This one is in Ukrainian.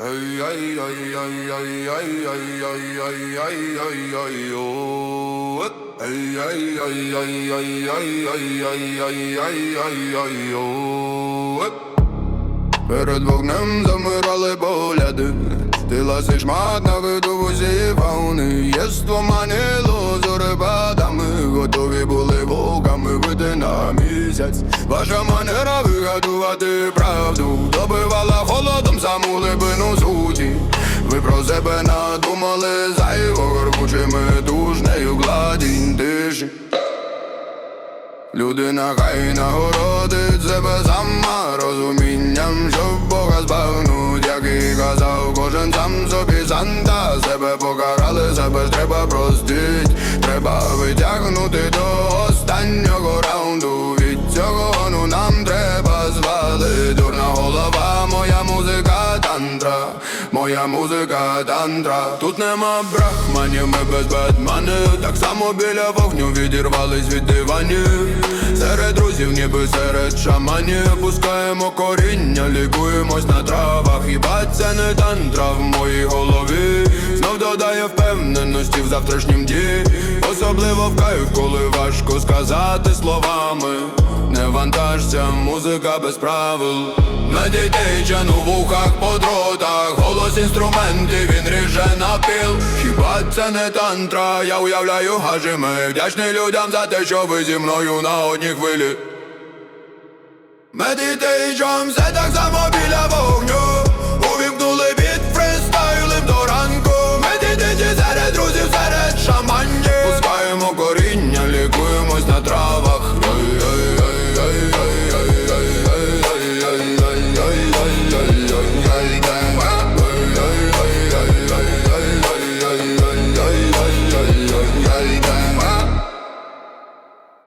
Ей, ей, ей, ей, ей, ей, ей, ей, ей, ей, ей, ей, о. Ей, ей, ей, ей, ей, ей, ей, ей, ей, ей, ей, ей, о. Перед вогнем замирали погляди Ти ласий шмат на виду в усі фауни Єство манило зорепадами на місяць. Ваша манера вигадувати правду. Добивала холодом саму глибину суті. Ви про себе надумали зайво горбучими дужнею гладінь тиші? Людина хай нагородить себе сама розумінням, щоб Бога збагнуть, як і казав кожен сам собі санта. Себе покарали, себе ж треба простить. Треба витягнути цього ну нам треба звали Дурна голова, моя музика тантра Моя музика тантра Тут нема брахманів, ми без бетманів Так само біля вогню відірвались від диванів. Серед друзів, ніби серед шаманів. Пускаємо коріння, лікуємось на травах. Хіба це не тантра в моїй голові Додає впевненості в завтрашнім дні. Особливо в кайф, коли важко сказати словами. Не вантажця, музика без правил. На дітей чану в ухах по дротах. Голос інструментів, він ріже напіл Хіба це не тантра, я уявляю гажими Вдячний людям за те, що ви зі мною на одній хвилі. Медитейшн, все так само біля